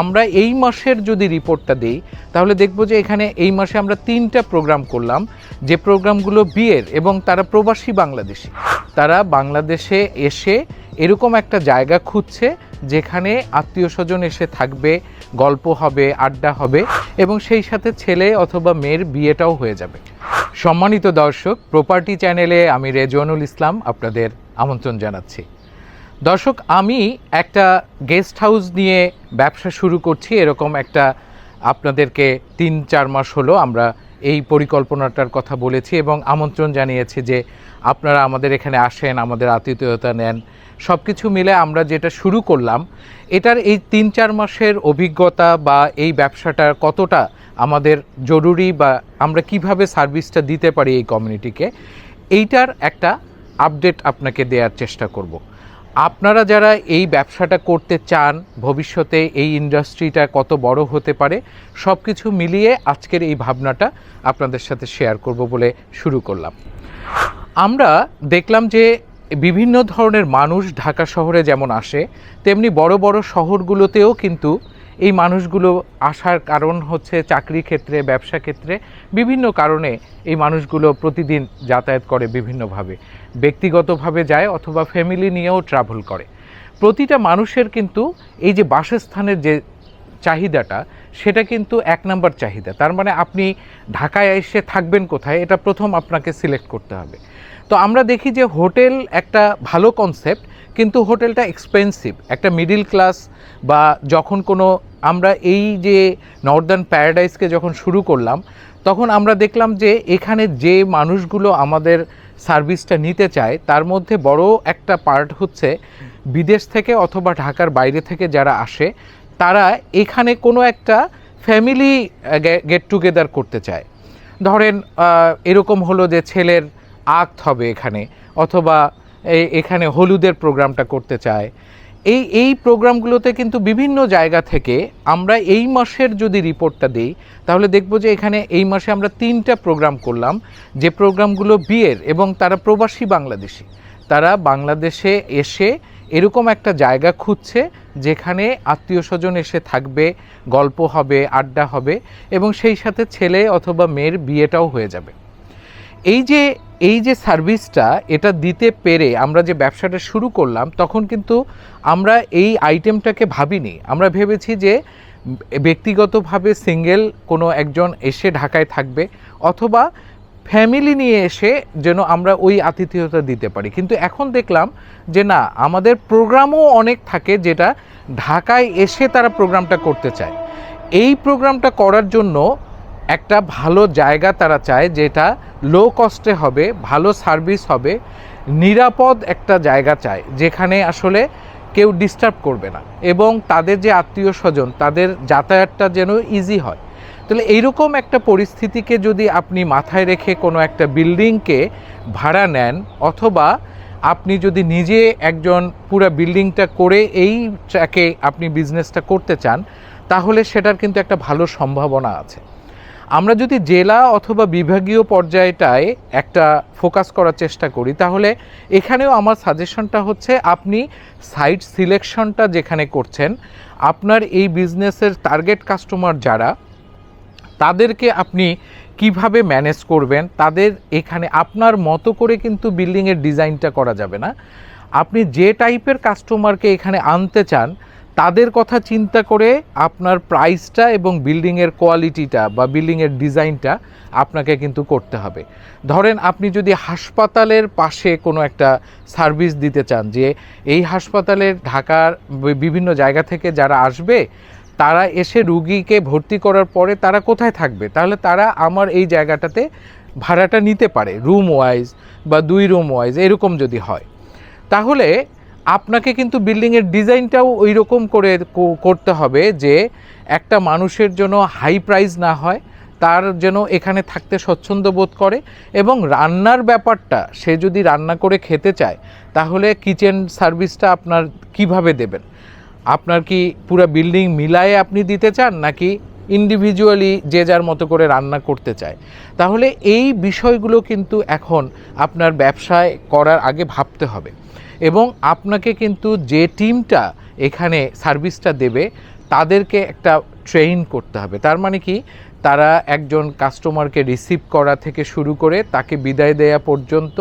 আমরা এই মাসের যদি রিপোর্টটা দিই, তাহলে দেখব যে এখানে এই মাসে আমরা তিনটা প্রোগ্রাম করলাম। যে প্রোগ্রামগুলো বিয়ের এবং তারা প্রবাসী বাংলাদেশি। তারা বাংলাদেশে এসে এরকম একটা জায়গা খুঁজছে, যেখানে আত্মীয় স্বজন এসে থাকবে, গল্প হবে, আড্ডা হবে এবং সেই সাথে ছেলে অথবা মেয়ের বিয়েটাও হয়ে যাবে। সম্মানিত দর্শক প্রপার্টি চ্যানেলে আমি রেজওয়ানুল ইসলাম আপনাদের আমন্ত্রণ জানাচ্ছি। দর্শক, আমি একটা গেস্ট হাউস নিয়ে ব্যবসা শুরু করছি, এরকম একটা আপনাদেরকে তিন চার মাস হলো আমরা এই পরিকল্পনাটার কথা বলেছি এবং আমন্ত্রণ জানিয়েছি যে আপনারা আমাদের এখানে আসেন, আমাদের আতিথেয়তা নেন। সব কিছু মিলে আমরা যেটা শুরু করলাম, এটার এই তিন চার মাসের অভিজ্ঞতা বা এই ব্যবসাটার কতটা আমাদের জরুরি বা আমরা কীভাবে সার্ভিসটা দিতে পারি এই কমিউনিটিকে এইটার একটা আপডেট আপনাকে দেওয়ার চেষ্টা করব। আপনারা যারা এই ব্যবসাটা করতে চান, ভবিষ্যতে এই ইন্ডাস্ট্রিটা কত বড় হতে পারে সব কিছু মিলিয়ে আজকের এই ভাবনাটা আপনাদের সাথে শেয়ার করব বলে শুরু করলাম। আমরা দেখলাম যে বিভিন্ন ধরনের মানুষ ঢাকা শহরে যেমন আসে, তেমনি বড় বড় শহরগুলোতেও কিন্তু এই মানুষগুলো আসার কারণ হচ্ছে চাকরি ক্ষেত্রে, ব্যবসা ক্ষেত্রে বিভিন্ন কারণে এই মানুষগুলো প্রতিদিন যাতায়াত করে বিভিন্নভাবে। ব্যক্তিগতভাবে যায় অথবা ফ্যামিলি নিয়েও ট্রাভেল করে। প্রতিটা মানুষের কিন্তু এই যে বাসস্থানের যে চাহিদাটা, সেটা কিন্তু এক নাম্বার চাহিদা। তার মানে আপনি ঢাকায় এসে থাকবেন কোথায়, এটা প্রথম আপনাকে সিলেক্ট করতে হবে। তো আমরা দেখি যে হোটেল একটা ভালো কনসেপ্ট কিন্তু হোটেলটা এক্সপেন্সিভ একটা মিডিল ক্লাস বা যখন কোনো, আমরা এই যে নর্দার্ন প্যারাডাইসকে যখন শুরু করলাম, তখন আমরা দেখলাম যে এখানে যে মানুষগুলো আমাদের সার্ভিসটা নিতে চায়, তার মধ্যে বড় একটা পার্ট হচ্ছে বিদেশ থেকে অথবা ঢাকার বাইরে থেকে যারা আসে তারা এখানে কোনো একটা ফ্যামিলি গেট টুগেদার করতে চায়। ধরেন এরকম হলো যে ছেলের আক্ত হবে এখানে, অথবা এখানে হলুদের প্রোগ্রামটা করতে চায়। এই এই প্রোগ্রামগুলোতে কিন্তু বিভিন্ন জায়গা থেকে আমরা এই মাসের যদি রিপোর্টটা দিই, তাহলে দেখব যে এখানে এই মাসে আমরা তিনটা প্রোগ্রাম করলাম। যে প্রোগ্রামগুলো বিয়ের এবং তারা প্রবাসী বাংলাদেশি, তারা বাংলাদেশে এসে এরকম একটা জায়গা খুঁজছে যেখানে আত্মীয় স্বজন এসে থাকবে, গল্প হবে, আড্ডা হবে এবং সেই সাথে ছেলে অথবা মেয়ের বিয়েটাও হয়ে যাবে। এই যে এই যে সার্ভিসটা এটা দিতে পেরে আমরা যে ব্যবসাটা শুরু করলাম, তখন কিন্তু আমরা এই আইটেমটাকে ভাবিনি। আমরা ভেবেছি যে ব্যক্তিগতভাবে সিঙ্গেল কোনো একজন এসে ঢাকায় থাকবে অথবা ফ্যামিলি নিয়ে এসে যেন আমরা ওই আতিথেয়তা দিতে পারি। কিন্তু এখন দেখলাম যে না, আমাদের প্রোগ্রামও অনেক থাকে যেটা ঢাকায় এসে তারা প্রোগ্রামটা করতে চায়। এই প্রোগ্রামটা করার জন্য একটা ভালো জায়গা তারা চায় যেটা লো কস্টে হবে, ভালো সার্ভিস হবে, নিরাপদ একটা জায়গা চায়, যেখানে আসলে কেউ ডিস্টার্ব করবে না। এবং তাদের যে আত্মীয় স্বজন, তাদের যাতায়াতটা যেন ইজি হয়। তাহলে এইরকম একটা পরিস্থিতিকে যদি আপনি মাথায় রেখে কোনো একটা বিল্ডিংকে ভাড়া নেন, অথবা আপনি যদি নিজে একজন পুরো বিল্ডিংটা করে এই ট্র্যাকে আপনি বিজনেসটা করতে চান, তাহলে সেটার কিন্তু একটা ভালো সম্ভাবনা আছে। আমরা যদি জেলা অথবা বিভাগীয় পর্যায়টায় একটা ফোকাস করার চেষ্টা করি, তাহলে এখানেও আমার সাজেশনটা হচ্ছে আপনি সাইট সিলেকশনটা যেখানে করছেন, আপনার এই বিজনেসের টার্গেট কাস্টমার যারা তাদেরকে আপনি কীভাবে ম্যানেজ করবেন? তাদের এখানে আপনার মতো করে কিন্তু বিল্ডিংয়ের ডিজাইনটা করা যাবে না। আপনি যে টাইপের কাস্টমারকে এখানে আনতে চান, তাদের কথা চিন্তা করে আপনার প্রাইসটা এবং বিল্ডিংয়ের কোয়ালিটিটা বা বিল্ডিংয়ের ডিজাইনটা আপনাকে কিন্তু করতে হবে। ধরেন আপনি যদি হাসপাতালের পাশে কোনো একটা সার্ভিস দিতে চান, যে এই হাসপাতালের ঢাকার বিভিন্ন জায়গা থেকে যারা আসবে তারা এসে রুগীকে ভর্তি করার পরে তারা কোথায় থাকবে? তাহলে তারা আমার এই জায়গাটাতে ভাড়াটা নিতে পারে রুম ওয়াইজ বা দুই রুম ওয়াইজ এরকম যদি হয়। তাহলে আপনাকে কিন্তু বিল্ডিংয়ের ডিজাইনটাও ওই রকম করে করতে হবে যে একটা মানুষের জন্য হাই প্রাইস না হয়, তার যেন এখানে থাকতে স্বচ্ছন্দ বোধ করে এবং রান্নার ব্যাপারটা, সে যদি রান্না করে খেতে চায়, তাহলে কিচেন সার্ভিসটা আপনার কীভাবে দেবেন? আপনার কি পুরো বিল্ডিং মিলায়ে আপনি দিতে চান, নাকি ইন্ডিভিজুয়ালি যে যার মতো করে রান্না করতে চায়? তাহলে এই বিষয়গুলো কিন্তু এখন আপনার ব্যবসায় করার আগে ভাবতে হবে। এবং আপনাকে কিন্তু যে টিমটা এখানে সার্ভিসটা দেবে, তাদেরকে একটা ট্রেন করতে হবে। তার মানে কি? তারা একজন কাস্টমারকে রিসিভ করা থেকে শুরু করে তাকে বিদায় দেয়া পর্যন্ত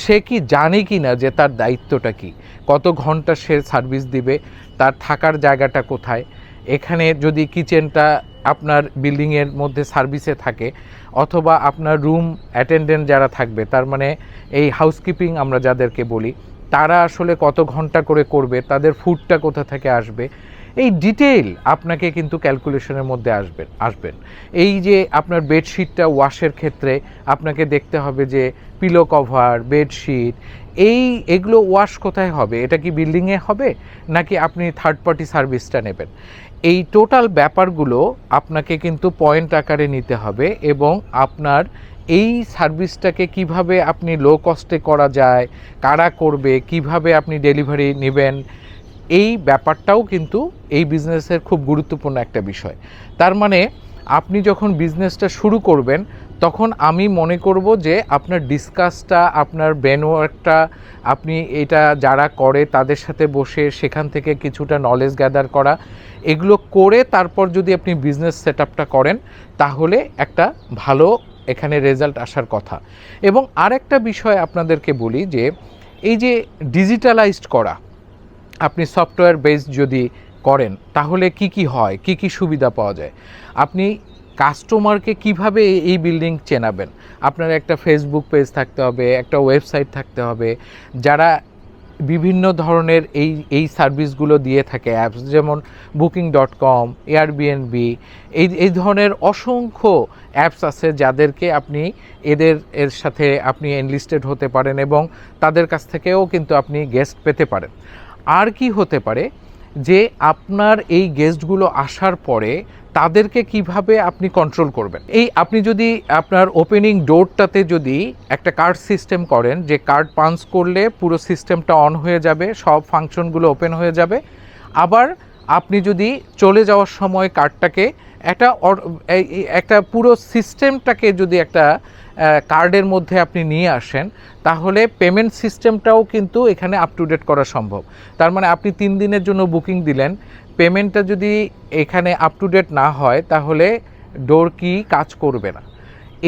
সে কি জানে কি না যে তার দায়িত্বটা কি? কত ঘণ্টা সে সার্ভিস দিবে? তার থাকার জায়গাটা কোথায়? এখানে যদি কিচেনটা আপনার বিল্ডিংয়ের মধ্যে সার্ভিসে থাকে অথবা আপনার রুম অ্যাটেন্ডেন্ট যারা থাকবে, তার মানে এই হাউসকিপিং আমরা যাদেরকে বলি, তারা আসলে কত ঘণ্টা করে করবে? তাদের ফুডটা কোথা থেকে আসবে? এই ডিটেইল আপনাকে কিন্তু ক্যালকুলেশনের মধ্যে আসবেন আসবেন। এই যে আপনার বেডশিটটা ওয়াশের ক্ষেত্রে আপনাকে দেখতে হবে যে পিলো কভার বেডশিট এই এগুলো ওয়াশ কোথায় হবে? এটা কি বিল্ডিংয়ে হবে? নাকি আপনি থার্ড পার্টি সার্ভিসটা নেবেন? এই টোটাল ব্যাপারগুলো আপনাকে কিন্তু পয়েন্ট আকারে নিতে হবে এবং আপনার এই সার্ভিসটাকে কীভাবে আপনি লো কস্টে করা যায়, কারা করবে, কীভাবে আপনি ডেলিভারি নেবেন এই ব্যাপারটাও কিন্তু এই বিজনেসের খুব গুরুত্বপূর্ণ একটা বিষয়। তার মানে আপনি যখন বিজনেসটা শুরু করবেন, তখন আমি মনে করব যে আপনার ডিসকাসটা আপনার ব্রেনওয়ার্কটা আপনি এটা যারা করে তাদের সাথে বসে সেখান থেকে কিছুটা নলেজ গ্যাদার করা, এগুলো করে তারপর যদি আপনি বিজনেস সেট করেন, তাহলে একটা ভালো এখানে রেজাল্ট আসার কথা। এবং আরেকটা বিষয় আপনাদেরকে বলি যে, এই যে ডিজিটালাইজড করা আপনি সফটওয়্যার বেস যদি করেন, তাহলে কি কি হয়? কি কি সুবিধা পাওয়া যায়? আপনি কাস্টমারকে কীভাবে এই বিল্ডিং চেনাবেন? আপনার একটা ফেসবুক পেজ থাকতে হবে, একটা ওয়েবসাইট থাকতে হবে। যারা বিভিন্ন ধরনের এই এই সার্ভিসগুলো দিয়ে থাকে অ্যাপস যেমন বুকিং ডট কম এয়ারবিএনবি এই এই ধরনের অসংখ্য অ্যাপস আছে যাদেরকে আপনি এদের, এর সাথে আপনি এনলিস্টেড হতে পারেন এবং তাদের কাছ থেকেও কিন্তু আপনি গেস্ট পেতে পারেন। আর কি হতে পারে যে আপনার এই গেস্টগুলো আসার পরে তাদেরকে কীভাবে আপনি কন্ট্রোল করবেন? এই আপনি যদি আপনার ওপেনিং ডোরটাতে যদি একটা কার্ড সিস্টেম করেন, যে কার্ড পাঞ্চ করলে পুরো সিস্টেমটা অন হয়ে যাবে, সব ফাংশনগুলো ওপেন হয়ে যাবে, আবার আপনি যদি চলে যাওয়ার সময় কার্ডটাকে একটা একটা পুরো সিস্টেমটাকে যদি একটা কার্ডের মধ্যে আপনি নিয়ে আসেন, তাহলে পেমেন্ট সিস্টেমটাও কিন্তু এখানে আপ টু ডেট করা সম্ভব। তার মানে আপনি তিন দিনের জন্য বুকিং দিলেন পেমেন্টটা যদি এখানে আপ টু ডেট না হয়, তাহলে ডোর কি কাজ করবে না।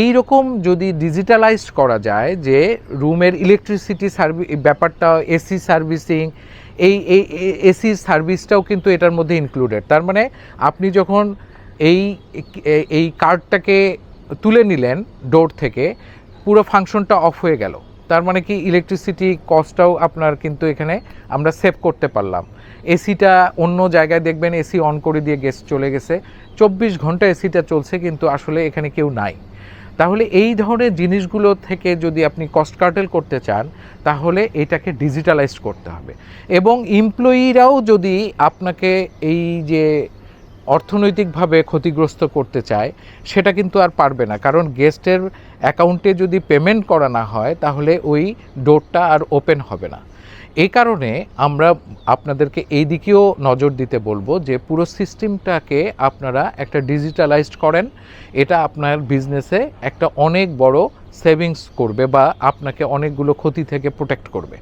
এই রকম যদি ডিজিটালাইজ করা যায় যে রুমের ইলেকট্রিসিটি সার্ভি ব্যাপারটা এসি সার্ভিসিং এই এই এসি সার্ভিসটাও কিন্তু এটার মধ্যে ইনক্লুডেড তার মানে আপনি যখন এই এই কার্ডটাকে তুলে নিলেন ডোর থেকে, পুরো ফাংশনটা অফ হয়ে গেল। তার মানে কি ইলেকট্রিসিটি কস্টটাও আপনার কিন্তু এখানে আমরা সেভ করতে পারলাম। এসিটা অন্য জায়গায় দেখবেন এসি অন করে দিয়ে গেস্ট চলে গেছে। চব্বিশ ঘণ্টা এসিটা চলছে কিন্তু আসলে এখানে কেউ নাই। তাহলে এই ধরনের জিনিসগুলো থেকে যদি আপনি কস্ট কার্টেল করতে চান, তাহলে এটাকে ডিজিটালাইজ করতে হবে। এবং এমপ্লয়িরাও যদি আপনাকে এই যে অর্থনৈতিকভাবে ক্ষতিগ্রস্ত করতে চায়, সেটা কিন্তু আর পারবে না। কারণ গেস্টের অ্যাকাউন্টে যদি পেমেন্ট করা না হয়, তাহলে ওই ডোরটা আর ওপেন হবে না। এই কারণে আমরা আপনাদেরকে এই দিকেও নজর দিতে বলব যে পুরো সিস্টেমটাকে আপনারা একটা ডিজিটালাইজড করেন। এটা আপনার বিজনেসে একটা অনেক বড় সেভিংস করবে বা আপনাকে অনেকগুলো ক্ষতি থেকে প্রোটেক্ট করবে।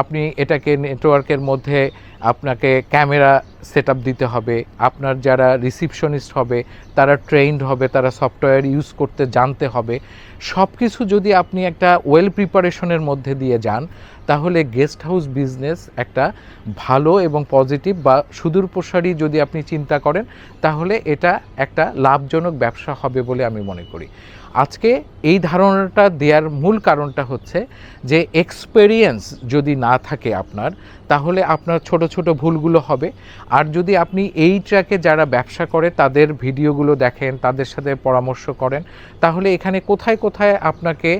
আপনি এটাকে নেটওয়ার্কের মধ্যে আপনাকে ক্যামেরা সেট দিতে হবে, আপনার যারা রিসিপশনিস্ট হবে, তারা ট্রেন্ড হবে, তারা সফটওয়্যার ইউজ করতে জানতে হবে। সব কিছু যদি আপনি একটা ওয়েল প্রিপারেশনের মধ্যে দিয়ে যান, তাহলে গেস্ট হাউস বিজনেস একটা ভালো এবং পজিটিভ বা সুদূর প্রসারী যদি আপনি চিন্তা করেন, তাহলে এটা একটা লাভজনক ব্যবসা হবে বলে আমি মনে করি। আজকে এই ধারণাটা দেওয়ার মূল কারণটা হচ্ছে যে এক্সপেরিয়েন্স যদি না থাকে আপনার তাহলে আপনার ছোট ছোট ভুলগুলো হবে। আর যদি আপনি এই ট্র্যাকে যারা ব্যবসা করে, তাদের ভিডিওগুলো দেখেন, তাদের সাথে পরামর্শ করেন, তাহলে এখানে কোথায় কোথায় আপনাকে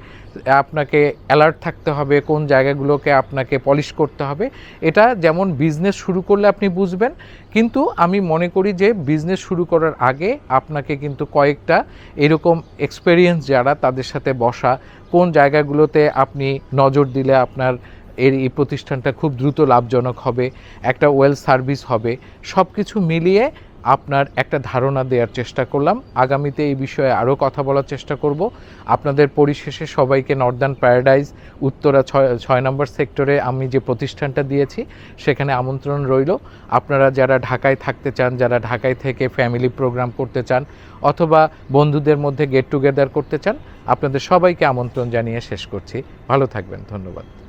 আপনাকে অ্যালার্ট থাকতে হবে, কোন জায়গাগুলোকে আপনাকে পলিশ করতে হবে, এটা যেমন বিজনেস শুরু করলে আপনি বুঝবেন। কিন্তু আমি মনে করি যে বিজনেস শুরু করার আগে আপনাকে কিন্তু কয়েকটা এরকম এক্সপেরিয়েন্স যারা তাদের সাথে বসা, কোন জায়গাগুলোতে আপনি নজর দিলে আপনার এর এই প্রতিষ্ঠানটা খুব দ্রুত লাভজনক হবে, একটা ওয়েল সার্ভিস হবে সব কিছু মিলিয়ে আপনার একটা ধারণা দেওয়ার চেষ্টা করলাম। আগামীতে এই বিষয়ে আরও কথা বলার চেষ্টা করব। আপনাদের পরিশেষে সবাইকে নর্দার্ন প্যারাডাইজ, উত্তরা ছয় ছয় নম্বর সেক্টরে আমি যে প্রতিষ্ঠানটা দিয়েছি, সেখানে আমন্ত্রণ রইল। আপনারা যারা ঢাকায় থাকতে চান, যারা ঢাকায় থেকে ফ্যামিলি প্রোগ্রাম করতে চান, অথবা বন্ধুদের মধ্যে গেট টুগেদার করতে চান, আপনাদের সবাইকে আমন্ত্রণ জানিয়ে শেষ করছি। ভালো থাকবেন, ধন্যবাদ।